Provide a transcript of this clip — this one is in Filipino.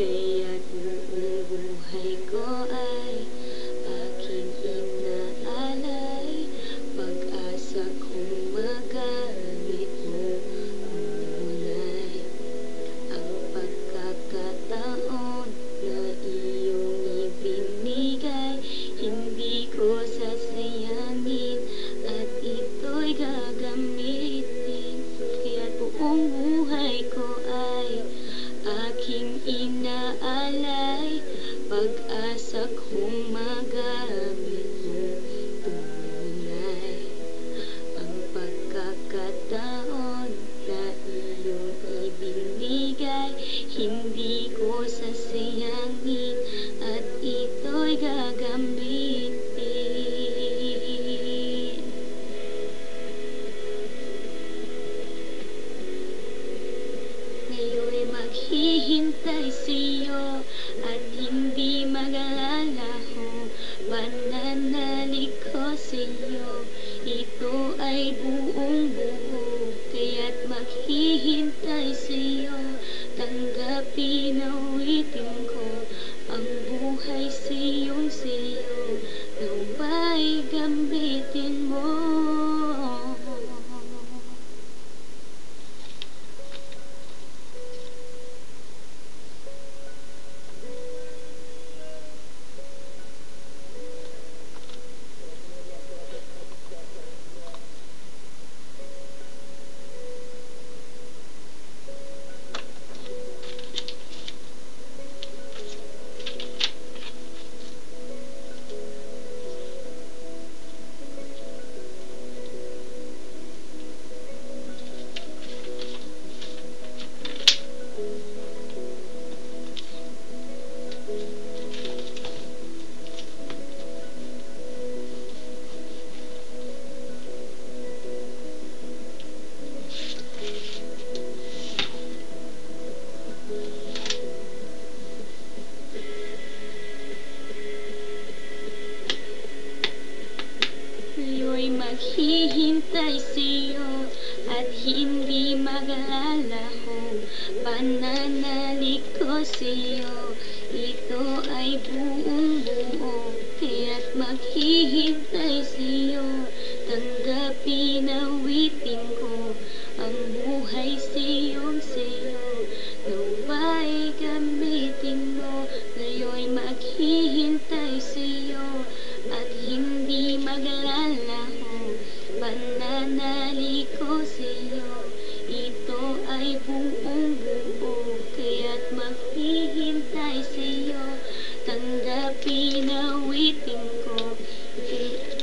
Kaya't buong buhay ko ay Hindi ko sasayangin at ito'y gagamitin. Ngayon'y maghihintay sa'yo At hindi mag-alalaho. Mananalig ko sa'yo Ito ay buong buo Kaya't maghihintay sa'yo Tanggapin awitin ko maghihintay sa'yo At hindi mag-alalaho Pananalig ko sa'yo Ito ay buong buo. Kaya't maghihintay sa'yo Tanggapin awitin ko Ang buhay sa'yong nanali sa'yo Ito ay buong buo Kaya't maghihintay sa'yo. Tanggapin awitin ko Ito